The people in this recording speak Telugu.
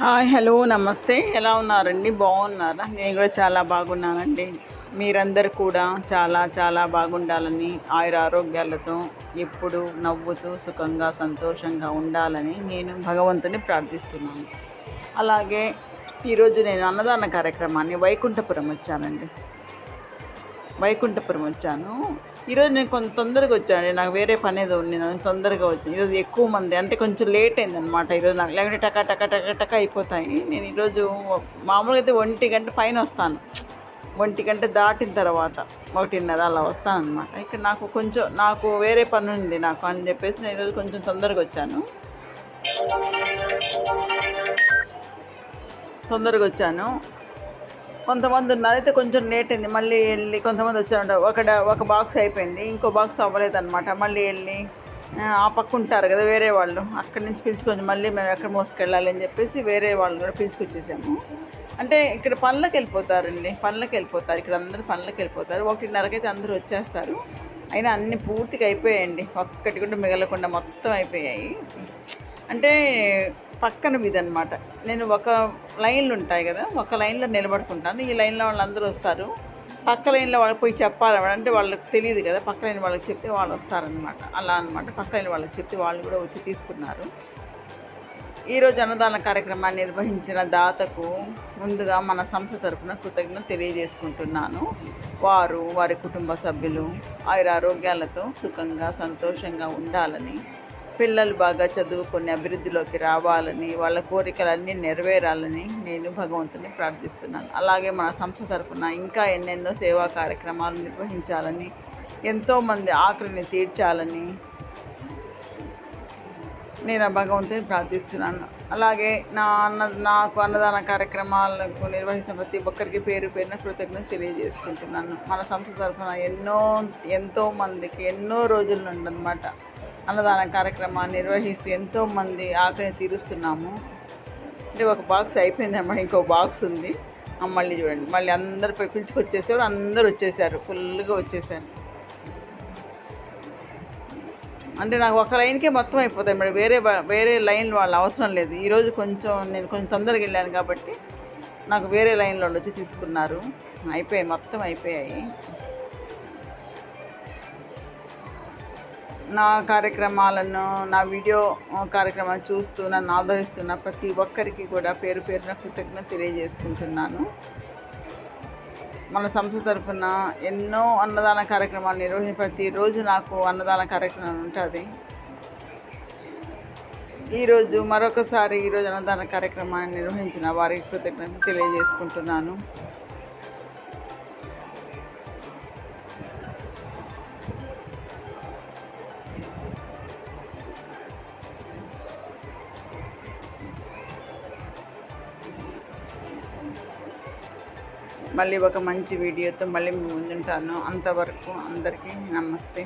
హాయ్ హలో నమస్తే. ఎలా ఉన్నారండి? బాగున్నారా? నేను కూడా చాలా బాగున్నానండి. మీరందరూ కూడా చాలా చాలా బాగుండాలని ఆయుర ఆరోగ్యాలతో ఎప్పుడు నవ్వుతూ సుఖంగా సంతోషంగా ఉండాలని నేను భగవంతుని ప్రార్థిస్తున్నాను. అలాగే ఈరోజు నేను అన్నదాన కార్యక్రమాన్ని వైకుంఠపురం వచ్చానండి. వైకుంఠపురం వచ్చాను. ఈరోజు నేను కొంచెం తొందరగా వచ్చాను. నాకు వేరే పని ఏదో ఉంది. నేను తొందరగా వచ్చాను. ఈరోజు ఎక్కువ మంది అంటే కొంచెం లేట్ అయిందనమాట ఈరోజు నాకు లేకుంటే టకా టక టక టక అయిపోతాయి. నేను ఈరోజు మామూలుగా అయితే ఒంటి గంట పైన వస్తాను. ఒంటి గంట దాటిన తర్వాత ఒకటిన్నర అలా వస్తాను అనమాట ఇక్కడ నాకు కొంచెం నాకు వేరే పని ఉంది నాకు అని చెప్పేసి నేను ఈరోజు కొంచెం తొందరగా వచ్చాను. తొందరగా వచ్చాను. కొంతమంది ఉన్నారు. అయితే కొంచెం లేట్ అయింది. మళ్ళీ వెళ్ళి కొంతమంది వచ్చారు ఒక ఒక బాక్స్ అయిపోయింది. ఇంకో బాక్స్ అవ్వలేదు అనమాట మళ్ళీ వెళ్ళి ఆ, పక్క ఉంటారు కదా వేరే వాళ్ళు. అక్కడి నుంచి పిలుచుకొని మళ్ళీ మేము ఎక్కడ మోసుకెళ్ళాలి అని చెప్పేసి వేరే వాళ్ళు కూడా పిలుచుకొచ్చేసాము. అంటే ఇక్కడ పనులకు వెళ్ళిపోతారండి. పనులకు వెళ్ళిపోతారు. ఇక్కడ అందరూ పనులకు వెళ్ళిపోతారు. ఒకటిన్నరకైతే అందరూ వచ్చేస్తారు. అయినా అన్ని పూర్తిగా అయిపోయాయండి. ఒక్కటి కూడా మిగలకుండా మొత్తం అయిపోయాయి. అంటే పక్కన మీద అనమాట నేను ఒక లైన్లు ఉంటాయి కదా ఒక లైన్లో నిలబడుకుంటాను. ఈ లైన్లో వాళ్ళందరూ వస్తారు. పక్క లైన్లో వాళ్ళకి పోయి చెప్పాలి. అంటే వాళ్ళకి తెలియదు కదా పక్క లైన్ వాళ్ళకి చెప్తే వాళ్ళు వస్తారనమాట. అలా అనమాట. పక్క లైన్ వాళ్ళకి చెప్తే వాళ్ళు కూడా వచ్చి తీసుకున్నారు. ఈరోజు అన్నదాన కార్యక్రమాన్ని నిర్వహించిన దాతకు ముందుగా మన సంస్థ తరపున కృతజ్ఞత తెలియజేసుకుంటున్నాను. వారు వారి కుటుంబ సభ్యులు ఆయుర ఆరోగ్యాలతో సుఖంగా సంతోషంగా ఉండాలని పిల్లలు బాగా చదువుకొని అభివృద్ధిలోకి రావాలని వాళ్ళ కోరికలన్నీ నెరవేరాలని నేను భగవంతుని ప్రార్థిస్తున్నాను. అలాగే మన సంస్థ తరపున ఇంకా ఎన్నెన్నో సేవా కార్యక్రమాలు నిర్వహించాలని ఎంతోమంది ఆకలిని తీర్చాలని నేను ఆ భగవంతుని ప్రార్థిస్తున్నాను. అలాగే నా అన్న నాకు అన్నదాన కార్యక్రమాలకు నిర్వహిస్తున్న ప్రతి ఒక్కరికి పేరు పేరున కృతజ్ఞత తెలియజేసుకుంటున్నాను. మన సంస్థ తరఫున ఎన్నో ఎంతో మందికి ఎన్నో రోజుల నుండి అనమాట అన్నదాన కార్యక్రమాన్ని నిర్వహిస్తూ ఎంతోమంది ఆకలిని తీరుస్తున్నాము. అంటే ఒక బాక్స్ అయిపోయింది అనమాట ఇంకో బాక్స్ ఉంది. మళ్ళీ చూడండి. మళ్ళీ అందరు పిలుచుకొచ్చేసారు అందరూ వచ్చేసారు. ఫుల్గా వచ్చేసారు. అంటే నాకు ఒక లైన్కే మొత్తం అయిపోతాయి మరి వేరే వేరే లైన్ వాళ్ళ అవసరం లేదు. ఈరోజు కొంచెం నేను కొంచెం తొందరగా వెళ్ళాను కాబట్టి నాకు వేరే లైన్లో వచ్చి తీసుకున్నారు. అయిపోయాయి మొత్తం అయిపోయాయి. నా కార్యక్రమాలను నా వీడియో కార్యక్రమాలు చూస్తూ నన్ను ఆదరిస్తున్న ప్రతి ఒక్కరికి కూడా పేరు పేరున కృతజ్ఞత తెలియజేసుకుంటున్నాను. మన సంస్థ తరఫున ఎన్నో అన్నదాన కార్యక్రమాలు నిర్వహించి ప్రతిరోజు నాకు అన్నదాన కార్యక్రమం ఉంటుంది. ఈరోజు మరొకసారి ఈరోజు అన్నదాన కార్యక్రమాన్ని నిర్వహించిన వారికి కృతజ్ఞత తెలియజేసుకుంటున్నాను. మళ్ళీ ఒక మంచి వీడియోతో మళ్ళీ ముందుంటాను. అంతవరకు అందరికీ నమస్తే.